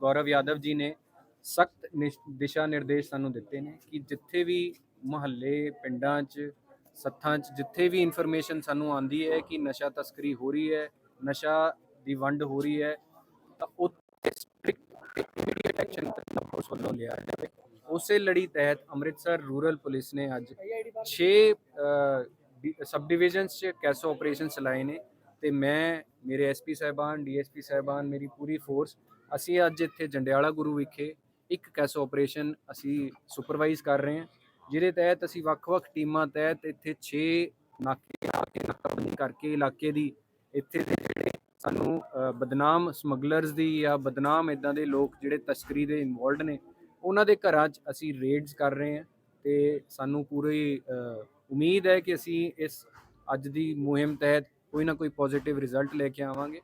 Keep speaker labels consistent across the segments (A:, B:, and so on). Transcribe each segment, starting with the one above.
A: ਗੌਰਵ ਯਾਦਵ ਜੀ ਨੇ ਸਖਤ ਦਿਸ਼ਾ ਨਿਰਦੇਸ਼ ਸਾਨੂੰ ਦਿੱਤੇ ਨੇ ਕਿ ਜਿੱਥੇ ਵੀ ਮੁਹੱਲੇ, ਪਿੰਡਾਂ 'ਚ, ਸੱਥਾਂ 'ਚ ਜਿੱਥੇ ਵੀ ਇਨਫੋਰਮੇਸ਼ਨ ਸਾਨੂੰ ਆਂਦੀ ਹੈ ਕਿ ਨਸ਼ਾ ਤਸਕਰੀ ਹੋ ਰਹੀ ਹੈ, ਨਸ਼ਾ ਦੀ ਵੰਡ ਹੋ ਰਹੀ ਹੈ, ਤਾਂ ਉੱਥੇ ਸਟ੍ਰਿਕਟ ਐਕਸ਼ਨ ਪੁਲਿਸ ਵੱਲੋਂ ਲਿਆ ਜਾਵੇ। ਉਸੇ ਲੜੀ ਤਹਿਤ ਅੰਮ੍ਰਿਤਸਰ ਰੂਰਲ ਪੁਲਿਸ ਨੇ ਅੱਜ 6 ਸਬ ਡਿਵੀਜ਼ਨਸ 'ਚ ਕੈਸੋ ਆਪਰੇਸ਼ਨ ਚਲਾਏ ਨੇ ਤੇ ਮੈਂ, ਮੇਰੇ ਐਸਪੀ ਸਾਹਿਬਾਨ ਡੀਐਸਪੀ ਸਾਹਿਬਾਨ, ਮੇਰੀ ਪੂਰੀ ਫੋਰਸ ਅਸੀਂ ਅੱਜ ਇੱਥੇ ਜੰਡਿਆਲਾ ਗੁਰੂ ਵਿਖੇ ਇੱਕ ਕੈਸੋ ਆਪਰੇਸ਼ਨ ਅਸੀਂ ਸੁਪਰਵਾਈਜ਼ ਕਰ ਰਹੇ ਹਾਂ, ਜਿਹਦੇ ਤਹਿਤ ਅਸੀਂ ਵੱਖ-ਵੱਖ ਟੀਮਾਂ ਤਹਿਤ ਇੱਥੇ 6 ਨਾਕੇ ਆ ਕੇ ਨਾਕਾਬੰਦੀ ਕਰਕੇ ਇਲਾਕੇ ਦੀ ਇੱਥੇ ਦੇ ਜਿਹੜੇ ਸਾਨੂੰ ਬਦਨਾਮ ਸਮਗਲਰਸ ਦੀ ਜਾਂ ਬਦਨਾਮ ਇਦਾਂ ਦੇ ਲੋਕ ਜਿਹੜੇ ਤਸਕਰੀ ਦੇ ਇਨਵੋਲਡ ਨੇ, ਉਹਨਾਂ ਦੇ ਘਰਾਂ 'ਚ ਅਸੀਂ ਰੇਡਸ ਕਰ ਰਹੇ ਹਾਂ ਤੇ ਸਾਨੂੰ ਪੂਰੀ ਉਮੀਦ ਹੈ ਕਿ ਅਸੀਂ ਇਸ ਅੱਜ ਦੀ ਮੁਹਿੰਮ ਤਹਿਤ ਕੋਈ ਨਾ ਕੋਈ ਪੋਜ਼ਿਟਿਵ ਰਿਜ਼ਲਟ ਲੈ ਕੇ ਆਵਾਂਗੇ।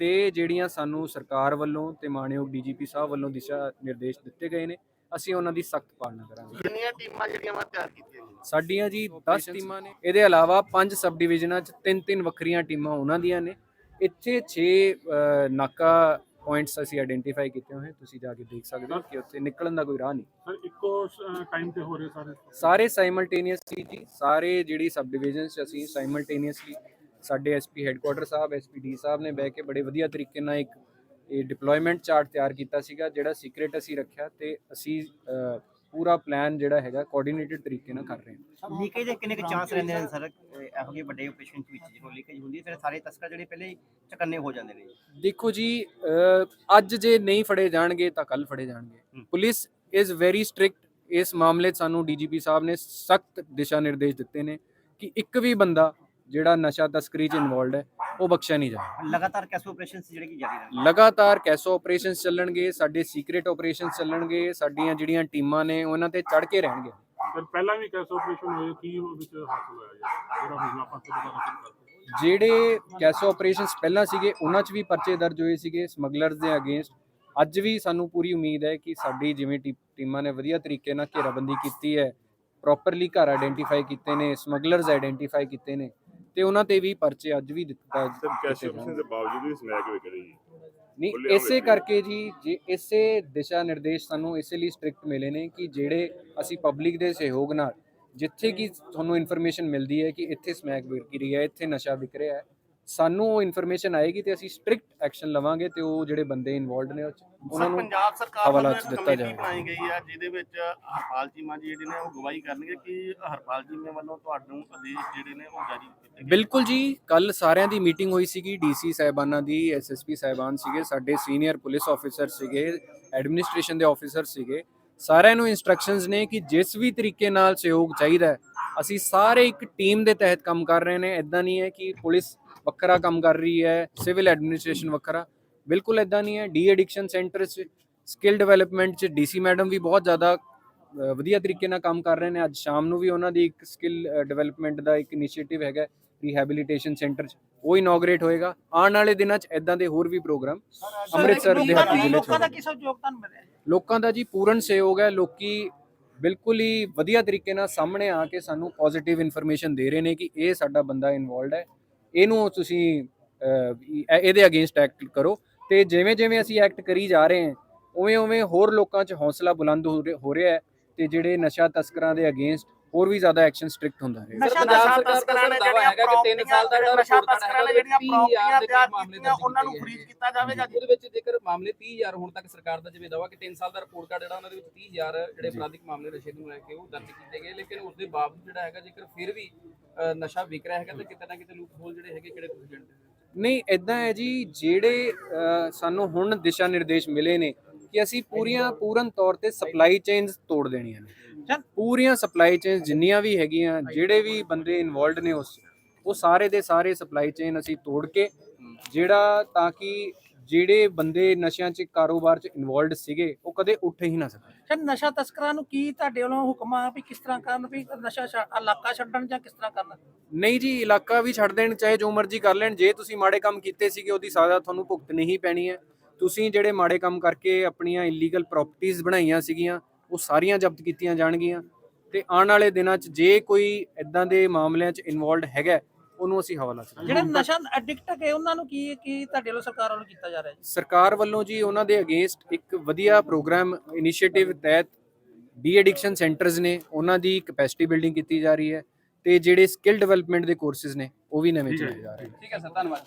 A: ਤੇ ਜਿਹੜੀਆਂ ਸਾਨੂੰ ਸਰਕਾਰ ਵੱਲੋਂ ਤੇ ਮਾਨਯੋਗ ਡੀਜੀਪੀ ਸਾਹਿਬ ਵੱਲੋਂ ਦਿਸ਼ਾ ਨਿਰਦੇਸ਼ ਦਿੱਤੇ ਗਏ ਨੇ ਅਸੀਂ ਉਹਨਾਂ ਦੀ ਸਖਤ ਪਾਲਣਾ ਕਰਾਂਗੇ।
B: ਕਿੰਨੀਆਂ ਟੀਮਾਂ ਜਿਹੜੀਆਂ ਵਾ ਤਿਆਰ ਕੀਤੀਆਂ ਗਈਆਂ?
A: ਸਾਡੀਆਂ ਜੀ 10 ਟੀਮਾਂ ਨੇ। ਇਹਦੇ ਇਲਾਵਾ ਪੰਜ ਸਬ ਡਿਵੀਜ਼ਨਾਂ 'ਚ ਤਿੰਨ ਤਿੰਨ ਵੱਖਰੀਆਂ ਟੀਮਾਂ ਉਹਨਾਂ ਦੀਆਂ ਨੇ। ਇੱਥੇ 6 ਨਾਕਾ ਪੁਆਇੰਟਸ ਅਸੀਂ ਆਇਡੈਂਟੀਫਾਈ ਕੀਤੇ ਹੋਏ। ਤੁਸੀਂ ਜਾ ਕੇ ਦੇਖ ਸਕਦੇ ਹੋ ਕਿ ਉੱਥੇ ਨਿਕਲਣ ਦਾ ਕੋਈ ਰਾਹ ਨਹੀਂ।
C: ਸਰ ਇੱਕੋ ਟਾਈਮ ਤੇ ਹੋ ਰਹੇ ਸਾਰੇ
A: ਸਾਰੇ ਸਾਈਮਲਟੇਨੀਅਸਲੀ ਜੀ ਸਾਰੇ ਜਿਹੜੀ ਸਬ ਡਿਵੀਜ਼ਨਸ 'ਚ ਅਸੀਂ ਸਾਈਮਲਟੇਨੀਅਸਲੀ ਸਾਡੇ ਐਸਪੀ ਹੈੱਡਕੁਆਟਰ ਸਾਹਿਬ ਐਸਪੀਡੀ ਸਾਹਿਬ ਨੇ ਬਹਿ ਕੇ ਬੜੇ ਵਧੀਆ ਤਰੀਕੇ ਨਾਲ ਇੱਕ ਇਹ ਡਿਪਲੋਇਮੈਂਟ ਚਾਰਟ ਤਿਆਰ ਕੀਤਾ ਸੀਗਾ ਜਿਹੜਾ ਸੀਕ੍ਰੀਟ ਅਸੀਂ ਰੱਖਿਆ ਤੇ ਅਸੀਂ ਪੂਰਾ ਪਲਾਨ ਜਿਹੜਾ ਹੈਗਾ ਕੋਆਰਡੀਨੇਟਡ ਤਰੀਕੇ ਨਾਲ ਕਰ ਰਹੇ ਹਾਂ।
D: ਲੀਕੇਜ ਦੇ ਕਿੰਨੇ ਕੁ ਚਾਂਸ ਰਹਿੰਦੇ ਨੇ ਸਰ? ਇਹ ਜਿਹੇ ਵੱਡੇ ਆਪਰੇਸ਼ਨ ਵਿੱਚ ਜਦੋਂ ਲੀਕੇਜ ਹੁੰਦੀ ਹੈ ਫਿਰ ਸਾਰੇ ਤਸਕਰ ਜਿਹੜੇ ਪਹਿਲੇ ਚਕੰਨੇ ਹੋ ਜਾਂਦੇ ਨੇ।
A: ਦੇਖੋ ਜੀ ਅੱਜ ਜੇ ਨਹੀਂ ਫੜੇ ਜਾਣਗੇ ਤਾਂ ਕੱਲ ਫੜੇ ਜਾਣਗੇ। ਪੁਲਿਸ ਇਜ਼ ਵੈਰੀ ਸਟ੍ਰਿਕਟ ਇਸ ਮਾਮਲੇ 'ਚ ਸਾਨੂੰ ਡੀਜੀਪੀ ਸਾਹਿਬ ਨੇ ਸਖਤ ਦਿਸ਼ਾ ਨਿਰਦੇਸ਼ ਦਿੱਤੇ ਨੇ ਕਿ ਇੱਕ ਵੀ ਬੰਦਾ ਜਿਹੜਾ ਨਸ਼ਾ ਤਸਕਰੀ 'ਚ ਇਨਵੋਲਡ ਹੈ ਉਹ ਬਖਸ਼ਿਆ ਨਹੀਂ ਜਾਏਗਾ
D: ਲਗਾਤਾਰ ਕੈਸੋ ਆਪਰੇਸ਼ਨ ਜਿਹੜੇ ਕਿ ਜਾਰੀ ਰਹਿੰਦੇ
A: ਲਗਾਤਾਰ ਕੈਸੋ ਆਪਰੇਸ਼ਨਸ ਚੱਲਣਗੇ ਸਾਡੇ ਸੀਕ੍ਰੀਟ ਆਪਰੇਸ਼ਨਸ ਚੱਲਣਗੇ ਸਾਡੀਆਂ ਜਿਹੜੀਆਂ ਟੀਮਾਂ ਨੇ ਉਹਨਾਂ ਤੇ ਚੜ ਕੇ ਰਹਿਣਗੇ।
C: ਸਰ ਪਹਿਲਾਂ ਵੀ ਕੈਸ ਆਪਰੇਸ਼ਨ ਹੋਏ ਕੀ ਉਹ ਵਿੱਚ ਹਾਸਲ ਹੋਇਆ ਜੀ ਜਿਹੜਾ ਹੁਣ ਆਪਾਂ ਤੋਂ ਦੁਬਾਰਾ ਸ਼ੁਰੂ ਕਰਦੇ
A: ਜਿਹੜੇ ਕੈਸੋ ਆਪਰੇਸ਼ਨਸ ਪਹਿਲਾਂ ਸੀਗੇ ਉਹਨਾਂ 'ਚ ਵੀ ਪਰਚੇ ਦਰਜ ਹੋਏ ਸੀਗੇ ਸਮਗਲਰਸ ਦੇ ਅਗੇਂਸਟ ਅੱਜ ਵੀ ਸਾਨੂੰ ਪੂਰੀ ਉਮੀਦ ਹੈ ਕਿ ਸਾਡੀ ਜਿਵੇਂ ਟੀਮਾਂ ਨੇ ਵਧੀਆ ਤਰੀਕੇ ਨਾਲ ਘੇਰਾਬੰਦੀ ਕੀਤੀ ਹੈ ਪ੍ਰੋਪਰਲੀ ਘਰ ਆਇਡੈਂਟੀਫਾਈ ਕੀਤੇ ਨੇ ਸਮਗਲਰਸ ਆਇਡੈਂਟੀਫਾਈ ਕੀਤੇ ਨੇ ਤੇ ਉਹਨਾਂ ਤੇ ਵੀ ਪਰਚੇ ਅੱਜ ਵੀ ਦਿੱਤਾ
E: ਸਰ ਕੈਸ਼
A: ਦਿੱਤੇ
E: ਆਪਸ਼ਨ ਦੇ ਬਾਵਜੂਦ ਵੀ ਸਮੈਕ ਵਿਕ ਰਹੀ ਹੈ
A: ਨਹੀਂ ਇਸੇ ਕਰਕੇ ਜੀ ਜੇ ਇਸੇ ਦਿਸ਼ਾ ਨਿਰਦੇਸ਼ ਸਾਨੂੰ ਇਸੇ ਲਈ ਸਟ੍ਰਿਕਟ ਮਿਲੇ ਨੇ ਕਿ ਜਿਹੜੇ ਅਸੀਂ ਪਬਲਿਕ ਦੇ ਸਹਿਯੋਗ ਨਾਲ ਜਿੱਥੇ ਕਿ ਤੁਹਾਨੂੰ ਇਨਫੋਰਮੇਸ਼ਨ ਮਿਲਦੀ ਹੈ ਕਿ ਇੱਥੇ ਸਮੈਕ ਵਿਕ ਰਹੀ ਹੈ ਇੱਥੇ ਨਸ਼ਾ ਵਿਕ ਰਿਹਾ ਹੈ ਸਾਨੂੰ ਉਹ ਇਨਫੋਰਮੇਸ਼ਨ ਆਏਗੀ ਤੇ ਅਸੀਂ ਸਟ੍ਰਿਕਟ ਐਕਸ਼ਨ ਲਵਾਂਗੇ ਤੇ ਉਹ ਜਿਹੜੇ ਬੰਦੇ ਇਨਵੋਲਡ ਨੇ ਉਹ 'ਚ ਉਹਨਾਂ ਨੂੰ
B: ਪੰਜਾਬ ਸਰਕਾਰ
A: ਹਵਾਲਾ
B: ਵੱਲੋਂ ਇੱਕ
A: ਦਿੱਤਾ
B: ਕਮੇਟੀ
A: ਜਾਏਗਾ।
B: ਬਣਾਈ ਗਈ ਆ ਜਿਹਦੇ ਵਿੱਚ ਹਰਪਾਲ ਚੀਮਾ ਜੀ ਜਿਹੜੇ ਨੇ ਉਹ ਗਵਾਹੀ ਕਰਨਗੇ ਕਿ ਹਰਪਾਲ ਚੀਮੇ ਵੱਲੋਂ ਤੁਹਾਨੂੰ ਆਦੇਸ਼ ਜਿਹੜੇ ਨੇ ਉਹ ਜਾਰੀ ਕੀਤੇ ਗਏ
A: ਬਿਲਕੁਲ ਜੀ ਕੱਲ ਸਾਰਿਆਂ ਦੀ ਮੀਟਿੰਗ ਹੋਈ ਸੀਗੀ ਡੀਸੀ ਸਾਹਿਬਾਨਾਂ ਦੀ ਐਸਐਸਪੀ ਸਾਹਿਬਾਨ ਸੀਗੇ ਸਾਡੇ ਸੀਨੀਅਰ ਪੁਲਿਸ ਆਫੀਸਰ ਸੀਗੇ ਐਡਮਿਨਿਸਟ੍ਰੇਸ਼ਨ ਦੇ ਆਫੀਸਰ ਸੀਗੇ ਸਾਰਿਆਂ ਨੂੰ ਇਨਸਟਰਕਸ਼ਨਸ ਨੇ ਕਿ ਜਿਸ ਵੀ ਤਰੀਕੇ ਨਾਲ ਸਹਿਯੋਗ ਚਾਹੀਦਾ ਹੈ ਅਸੀਂ ਸਾਰੇ ਇੱਕ ਟੀਮ ਦੇ ਤਹਿਤ ਕੰਮ ਕਰ ਰਹੇ ਨੇ। ਇਦਾਂ ਨਹੀਂ ਹੈ ਕਿ ਪੁਲਿਸ ਵੱਖਰਾ ਕੰਮ ਕਰ ਰਹੀ ਹੈ ਸਿਵਲ ਐਡਮਿਨਿਸਟ੍ਰੇਸ਼ਨ ਵੱਖਰਾ। ਬਿਲਕੁਲ ਇਦਾਂ ਨਹੀਂ ਹੈ। ਡੀ ਐਡਿਕਸ਼ਨ ਸੈਂਟਰ 'ਚ ਸਕਿੱਲ ਡਿਵੈਲਪਮੈਂਟ 'ਚ ਡੀਸੀ ਮੈਡਮ ਵੀ ਬਹੁਤ ਜ਼ਿਆਦਾ ਵਧੀਆ ਤਰੀਕੇ ਨਾਲ ਕੰਮ ਕਰ ਰਹੇ ਨੇ। ਅੱਜ ਸ਼ਾਮ ਨੂੰ ਵੀ ਉਹਨਾਂ ਦੀ ਇੱਕ ਸਕਿੱਲ ਡਿਵੈਲਪਮੈਂਟ ਦਾ ਇੱਕ ਇਨੀਸ਼ੀਏਟਿਵ ਹੈਗਾ ਰੀਹੈਬਿਲਿਟੇਸ਼ਨ ਸੈਂਟਰ 'ਚ। ਉਹ ਇਨੋਗਰੇਟ ਹੋਏਗਾ। ਆਉਣ ਵਾਲੇ ਦਿਨਾਂ 'ਚ ਇਦਾਂ ਦੇ ਹੋਰ ਵੀ ਪ੍ਰੋਗਰਾਮ ਅੰਮ੍ਰਿਤਸਰ ਦਿਹਾਤੀ ਜ਼ਿਲ੍ਹੇ 'ਚ
F: ਲੋਕਾਂ ਦਾ। ਕੀ ਸਭ ਯੋਗਦਾਨ ਮਿਲਿਆ
A: ਲੋਕਾਂ ਦਾ ਜੀ ਪੂਰਨ ਸਹਿਯੋਗ ਹੈ। ਲੋਕੀ ਬਿਲਕੁਲ ਹੀ ਵਧੀਆ ਤਰੀਕੇ ਨਾਲ ਸਾਹਮਣੇ ਆ ਕੇ ਸਾਨੂੰ ਪੋਜ਼ਿਟਿਵ ਇਨਫੋਰਮੇਸ਼ਨ ਦੇ ਰਹੇ ਨੇ ਕਿ ਇਹ ਸਾਡਾ ਬੰਦਾ ਇਨਵੋਲਡ ਹੈ। ਇਹਨੂੰ ਤੁਸੀਂ ਇਹਦੇ ਅਗੇਂਸਟ ਐਕਟ ਕਰੋ ਤੇ ਜਿਵੇਂ ਜਿਵੇਂ ਅਸੀਂ ਐਕਟ ਕਰੀ ਜਾ ਰਹੇ ਹਾਂ, ਉਵੇਂ ਉਵੇਂ ਹੋਰ ਲੋਕਾਂ 'ਚ ਹੌਸਲਾ ਬੁਲੰਦ ਹੋ ਰਿਹਾ- ਹੋ ਰਿਹਾ ਹੈ ਤੇ ਜਿਹੜੇ ਨਸ਼ਾ ਤਸਕਰਾਂ ਦੇ ਅਗੇਂਸਟ ਹੋਰ ਵੀ ਜ਼ਿਆਦਾ ਐਕਸ਼ਨ ਸਟ੍ਰਿਕਟ ਹੁੰਦਾ ਰਹੇਗਾ
F: ਨਸ਼ਾ
G: ਪੰਜਾਬ ਸਰਕਾਰ ਦਾ
F: ਤਸਕਰਾਂ ਨੇ
G: ਦਾਅਵਾ
F: ਜਿਹੜੀਆਂ
G: ਹੈਗਾ ਕਿ ਤਿੰਨ ਸਾਲ ਦਾ ਜਿਹੜਾ
F: ਨਸ਼ਾ
G: ਰਿਪੋਰਟ
F: ਤਸਕਰਾਂ ਨੇ
G: ਹੈਗਾ,
F: ਜਿਹੜੀਆਂ ਪ੍ਰਾਪਰਟੀਆਂ ਤਿਆਰ
G: ਮਾਮਲੇ
F: ਕੀਤੀਆਂ ਉਹਨਾਂ ਨੂੰ ਫਰੀਜ਼ ਕੀਤਾ ਜਾਵੇਗਾ ਜੀ
G: ਉਹਦੇ ਵਿੱਚ ਜੇਕਰ ਮਾਮਲੇ 30000 ਹੁਣ ਤੱਕ ਸਰਕਾਰ ਦਾ ਜਿਵੇਂ ਦਾਵਾ ਕਿ 3 ਸਾਲ ਦਾ ਰਿਪੋਰਟ ਕਾਰਡ ਜਿਹੜਾ ਉਹਨਾਂ ਦੇ ਵਿੱਚ 30000 ਜਿਹੜੇ। ਅਪਰਾਧਿਕ ਮਾਮਲੇ ਨਸ਼ੇ ਨੂੰ ਲੈ ਕੇ ਉਹ ਦਰਜ ਕੀਤੇ ਗਏ ਲੇਕਿਨ ਉਸ ਦੇ ਬਾਵਜੂਦ ਜਿਹੜਾ ਹੈਗਾ ਜੇਕਰ ਫਿਰ ਵੀ ਨਸ਼ਾ ਵਿਕ ਰਿਹਾ ਹੈਗਾ ਤਾਂ ਕਿਤੇ ਨਾ ਕਿਤੇ ਲੂਪ ਹੋਲ ਜਿਹੜੇ ਹੈਗੇ ਕਿਹੜੇ ਤੁਸੀਂ ਜਾਣਦੇ ਹੋ
A: ਨਹੀਂ ਇਦਾਂ ਹੈ ਜੀ ਜਿਹੜੇ ਸਾਨੂੰ ਹੁਣ ਦਿਸ਼ਾ ਨਿਰਦੇਸ਼ ਮਿਲੇ ਨੇ ਕਿ ਅਸੀਂ ਪੂਰੀਆਂ ਪੂਰਨ ਤੌਰ ਤੇ ਸਪਲਾਈ ਚੇਨਸ ਤੋੜ ਦੇਣੀਆਂ ਨੇ। ਪੂਰੀਆਂ ਸਪਲਾਈ ਚੇਨਸ ਜਿੰਨੀਆਂ ਵੀ ਹੈਗੀਆਂ ਜਿਹੜੇ ਵੀ ਬੰਦੇ ਇਨਵੋਲਡ ਨੇ ਉਸ ਉਹ ਸਾਰੇ ਦੇ ਸਾਰੇ ਸਪਲਾਈ ਚੇਨ ਅਸੀਂ ਤੋੜ ਕੇ ਜਿਹੜਾ ਤਾਂ ਕਿ ਜਿਹੜੇ ਬੰਦੇ ਨਸ਼ਿਆਂ 'ਚ ਕਾਰੋਬਾਰ 'ਚ ਇਨਵੋਲਡ ਸੀਗੇ ਉਹ ਕਦੇ ਉੱਠ ਹੀ ਨਾ ਸਕਣ।
F: ਸਰ ਨਸ਼ਾ ਤਸਕਰਾਂ ਨੂੰ ਕੀ ਤੁਹਾਡੇ ਵੱਲੋਂ ਹੁਕਮ ਆ ਵੀ ਕਿਸ ਤਰ੍ਹਾਂ ਕਰਨ ਵੀ ਨਸ਼ਾ ਛੱਡ- ਇਲਾਕਾ ਛੱਡਣ ਜਾਂ ਕਿਸ ਤਰ੍ਹਾਂ ਕਰਨਾ?
A: ਨਹੀਂ ਜੀ ਇਲਾਕਾ ਵੀ ਛੱਡ ਦੇਣ ਚਾਹੇ ਜੋ ਮਰਜ਼ੀ ਕਰ ਲੈਣ ਜੇ ਤੁਸੀਂ ਮਾੜੇ ਕੰਮ ਕੀਤੇ ਸੀਗੇ ਉਹਦੀ ਸਜ਼ਾ ਤੁਹਾਨੂੰ ਭੁਗਤਣੀ ਹੀ ਪੈਣੀ ਹੈ। ਤੁਸੀਂ ਜਿਹੜੇ ਮਾੜੇ ਕੰਮ ਕਰਕੇ ਆਪਣੀਆਂ ਇਲੀਗਲ ਪ੍ਰਾਪਰਟੀਆਂ ਬਣਾਈਆਂ ਸੀਗੀਆਂ ਉਹ ਸਾਰੀਆਂ ਜ਼ਬਤ ਕੀਤੀਆਂ ਜਾਣਗੀਆਂ ਤੇ ਆਉਣ ਵਾਲੇ ਦਿਨਾਂ 'ਚ ਜੇ ਕੋਈ ਇਦਾਂ ਦੇ ਮਾਮਲਿਆਂ 'ਚ ਇਨਵੋਲਡ ਹੈਗਾ ਉਹਨੂੰ ਅਸੀਂ ਹਵਾਲਾ ਚ
F: ਜਿਹੜੇ ਨਸ਼ਾ ਐਡਿਕਟ ਹੈਗੇ ਉਹਨਾਂ ਨੂੰ ਕੀ ਕੀ ਤੁਹਾਡੇ ਵੱਲੋਂ ਸਰਕਾਰ ਵੱਲੋਂ ਕੀਤਾ ਜਾ ਰਿਹਾ ਜੀ?
A: ਸਰਕਾਰ ਵੱਲੋਂ ਜੀ ਉਹਨਾਂ ਦੇ ਅਗੇਂਸਟ ਇੱਕ ਵਧੀਆ ਪ੍ਰੋਗਰਾਮ ਇਨੀਸ਼ੀਏਟਿਵ ਤਹਿਤ ਡੀ ਐਡਿਕਸ਼ਨ ਸੈਂਟਰਸ ਨੇ ਉਹਨਾਂ ਦੀ ਕੈਪੈਸਿਟੀ ਬਿਲਡਿੰਗ ਕੀਤੀ ਜਾ ਰਹੀ ਹੈ ਤੇ ਜਿਹੜੇ ਸਕਿੱਲ ਡਿਵੈਲਪਮੈਂਟ ਦੇ ਕੋਰਸਿਸ ਨੇ ਉਹ ਵੀ ਨਵੇਂ ਚਲਾਏ ਜਾ ਰਹੇ ਨੇ।
G: ਠੀਕ ਹੈ ਸਰ ਧੰਨਵਾਦ।